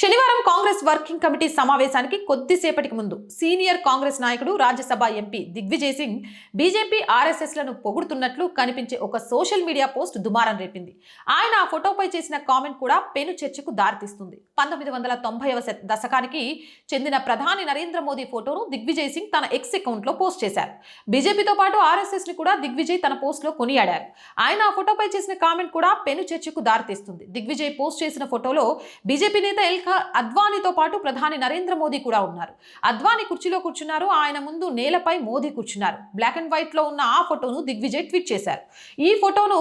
శనివారం Congress working committee సమావేశానికి కొద్దిసేపటికి ముందు సీనియర్ కాంగ్రెస్ నాయకుడు రాజ్యసభ ఎంపీ దిగ్విజయ్ సింగ్ బీజేపీ ఆర్ఎస్ఎస్లను పొగుడుతున్నట్లు కనిపించే ఒక సోషల్ మీడియా పోస్ట్ దుమారం రేపింది. ఆయన ఆ ఫోటోపై చేసిన కామెంట్ కూడా పెను చర్చకు దారితీస్తుంది. పంతొమ్మిది వందల తొంభైవ దశకానికి చెందిన ప్రధాని నరేంద్ర మోదీ ఫోటోను దిగ్విజయ్ సింగ్ తన ఎక్స్ అకౌంట్లో పోస్ట్ చేశారు. బీజేపీతో పాటు ఆర్ఎస్ఎస్ని కూడా దిగ్విజయ్ తన పోస్ట్లో కొనియాడారు. ఆయన ఆ ఫోటోపై చేసిన కామెంట్ కూడా పెను చర్చకు దారితీస్తుంది. దిగ్విజయ్ పోస్ట్ చేసిన ఫోటోలో బీజేపీ నేత ఎల్ ఎల్కా అద్వానీతో పాటు ప్రధాని నరేంద్ర మోదీ కూడా ఉన్నారు. అద్వానీ కుర్చీలో కూర్చున్నారు ఆయన ముందు నేలపై మోదీ కూర్చున్నారు. బ్లాక్ అండ్ వైట్లో ఉన్న ఆ ఫోటోను దిగ్విజయ్ ట్వీట్ చేశారు. ఈ ఫోటోను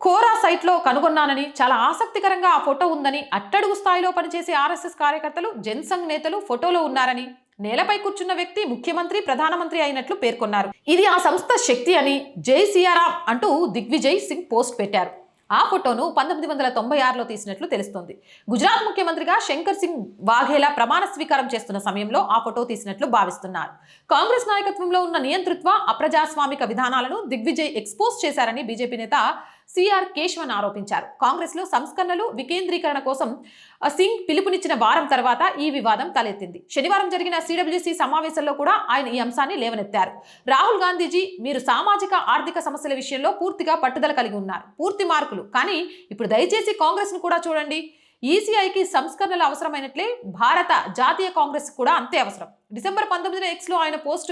కోరా సైట్లో కనుగొన్నానని చాలా ఆసక్తికరంగా ఆ ఫోటో ఉందని అట్టడుగు స్థాయిలో పనిచేసే ఆర్ఎస్ఎస్ కార్యకర్తలు జన్సంఘ్ నేతలు ఫోటోలో ఉన్నారని నేలపై కూర్చున్న వ్యక్తి ముఖ్యమంత్రి ప్రధానమంత్రి అయినట్లు పేర్కొన్నారు. ఇది ఆ సంస్థ శక్తి అని జై సియారాం అంటూ దిగ్విజయ్ సింగ్ పోస్ట్ పెట్టారు. ఆ ఫోటోను పంతొమ్మిది వందల తొంభై ఆరులో తీసినట్లు తెలుస్తోంది. గుజరాత్ ముఖ్యమంత్రిగా శంకర్ సింగ్ వాఘేలా ప్రమాణ స్వీకారం చేస్తున్న సమయంలో ఆ ఫోటో తీసినట్లు భావిస్తున్నారు. కాంగ్రెస్ నాయకత్వంలో ఉన్న నియంతృత్వ అప్రజాస్వామిక విధానాలను దిగ్విజయ్ ఎక్స్పోజ్ చేశారని బీజేపీ నేత సిఆర్ కేశవన్ ఆరోపించారు. కాంగ్రెస్లో సంస్కరణలు వికేంద్రీకరణ కోసం సింగ్ పిలుపునిచ్చిన వారం తర్వాత ఈ వివాదం తలెత్తింది. శనివారం జరిగిన సిడబ్ల్యూసీ సమావేశంలో కూడా ఆయన ఈ అంశాన్ని లేవనెత్తారు. రాహుల్ గాంధీజీ మీరు సామాజిక ఆర్థిక సమస్యల విషయంలో పూర్తిగా పట్టుదల కలిగి ఉన్నారు. పూర్తి మార్కులు. కానీ ఇప్పుడు దయచేసి కాంగ్రెస్ను కూడా చూడండి. ఈసీఐకి సంస్కరణలు అవసరమైనట్లే భారత జాతీయ కాంగ్రెస్ కూడా అంతే అవసరం. డిసెంబర్ పంతొమ్మిదిన ఎక్స్లో ఆయన పోస్ట్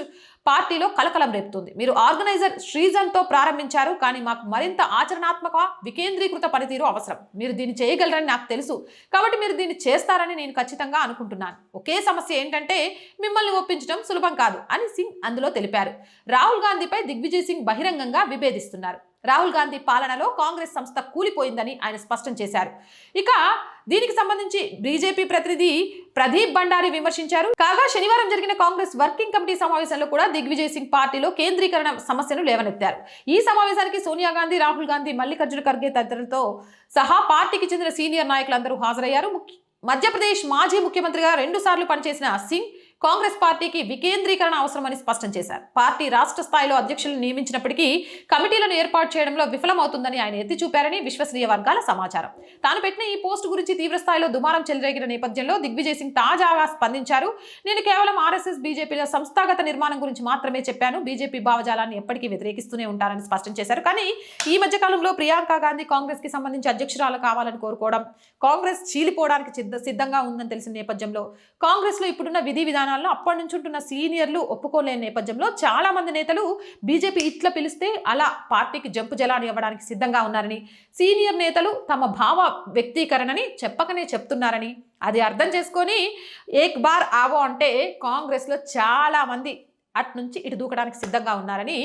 పార్టీలో కలకలం రేపుతుంది. మీరు ఆర్గనైజర్ శ్రీజన్తో ప్రారంభించారు కానీ మాకు మరింత ఆచరణాత్మక వికేంద్రీకృత పనితీరు అవసరం. మీరు దీన్ని చేయగలరని నాకు తెలుసు. కాబట్టి మీరు దీన్ని చేస్తారని నేను ఖచ్చితంగా అనుకుంటున్నాను. ఒకే సమస్య ఏంటంటే మిమ్మల్ని ఒప్పించడం సులభం కాదు అని సింగ్ అందులో తెలిపారు. రాహుల్ గాంధీపై దిగ్విజయ్ సింగ్ బహిరంగంగా విభేదిస్తున్నారు. రాహుల్ గాంధీ పాలనలో కాంగ్రెస్ సంస్థ కూలిపోయిందని ఆయన స్పష్టం చేశారు. ఇక దీనికి సంబంధించి బీజేపీ ప్రతినిధి ప్రదీప్ బండారి విమర్శించారు. కాగా శనివారం జరిగిన కాంగ్రెస్ వర్కింగ్ కమిటీ సమావేశంలో కూడా దిగ్విజయ్ సింగ్ పార్టీలో కేంద్రీకరణ సమస్యను లేవనెత్తారు. ఈ సమావేశానికి సోనియా గాంధీ రాహుల్ గాంధీ మల్లికార్జున ఖర్గే తదితరులతో సహా పార్టీకి చెందిన సీనియర్ నాయకులందరూ హాజరయ్యారు. ముఖ్య- మధ్యప్రదేశ్ మాజీ ముఖ్యమంత్రిగా రెండు సార్లు పనిచేసిన సింగ్ కాంగ్రెస్ పార్టీకి వికేంద్రీకరణ అవసరమని స్పష్టం చేశారు. పార్టీ రాష్ట్ర స్థాయిలో అధ్యక్షులను నియమించినప్పటికీ కమిటీలను ఏర్పాటు చేయడంలో విఫలమవుతుందని ఆయన ఎత్తి చూపారని విశ్వసనీయ వర్గాల సమాచారం. తాను పెట్టిన ఈ పోస్ట్ గురించి తీవ్ర స్థాయిలో దుమారం చెలరేగిన నేపథ్యంలో దిగ్విజయ్ సింగ్ తాజాగా స్పందించారు. నేను కేవలం ఆర్ఎస్ఎస్ బీజేపీల సంస్థాగత నిర్మాణం గురించి మాత్రమే చెప్పాను. బీజేపీ భావజాలాన్ని ఎప్పటికీ వ్యతిరేకిస్తూనే ఉంటారని స్పష్టం చేశారు. కానీ ఈ మధ్య కాలంలో ప్రియాంక గాంధీ కాంగ్రెస్కి సంబంధించి అధ్యక్షురాలు కావాలని కోరుకోవడం కాంగ్రెస్ చీలిపోవడానికి సిద్ధంగా ఉందని తెలిసిన నేపథ్యంలో కాంగ్రెస్లో ఇప్పుడున్న విధి విధానం విధానాలను అప్పటి నుంచి ఉంటున్న సీనియర్లు ఒప్పుకోలేని నేపథ్యంలో చాలామంది నేతలు బీజేపీ ఇట్లా పిలిస్తే అలా పార్టీకి జంపు జలాన్ని ఇవ్వడానికి సిద్ధంగా ఉన్నారని సీనియర్ నేతలు తమ భావ వ్యక్తీకరణని చెప్పకనే చెప్తున్నారని. అది అర్థం చేసుకొని ఏక్ బార్ ఆవో అంటే కాంగ్రెస్లో చాలామంది అటు నుంచి ఇటు దూకడానికి సిద్ధంగా ఉన్నారని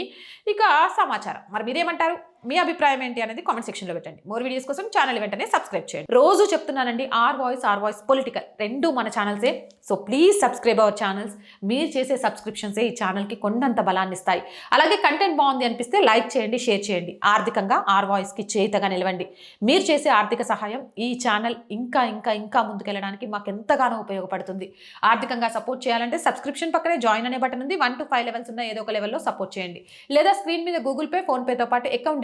ఇక సమాచారం. మరి మీరేమంటారు? మీ అభిప్రాయం ఏంటి అనేది కామెంట్ సెక్షన్లో పెట్టండి. మోర్ వీడియోస్ కోసం ఛానల్ వెంటనే సబ్స్క్రైబ్ చేయండి. రోజు చెప్తున్నానండి our voice our voice political రెండు మన ఛానల్సే so please subscribe our channels మీరు చేసే సబ్స్క్రిప్షన్సే ఈ ఛానల్కి కొండంత బలాన్ని ఇస్తాయి. అలాగే కంటెంట్ బాగుంది అనిపిస్తే లైక్ చేయండి షేర్ చేయండి. ఆర్థికంగా ఆర్ వాయిస్కి చేతగా నిలవండి. మీరు చేసే ఆర్థిక సహాయం ఈ ఛానల్ ఇంకా ఇంకా ఇంకా ముందుకెళ్ళడానికి మాకు ఎంతగానో ఉపయోగపడుతుంది. ఆర్థికంగా సపోర్ట్ చేయాలంటే సబ్స్క్రిప్షన్ పక్కనే జాయిన్ అనే బటన్ ఉంది. వన్ టు ఫైవ్ లెవెల్స్ ఉన్న ఏదో ఒక లెవెల్లో సపోర్ట్ చేయండి. లేదా స్క్రీన్ మీద గూగుల్ పే ఫోన్పేతో పాటు అకౌంట్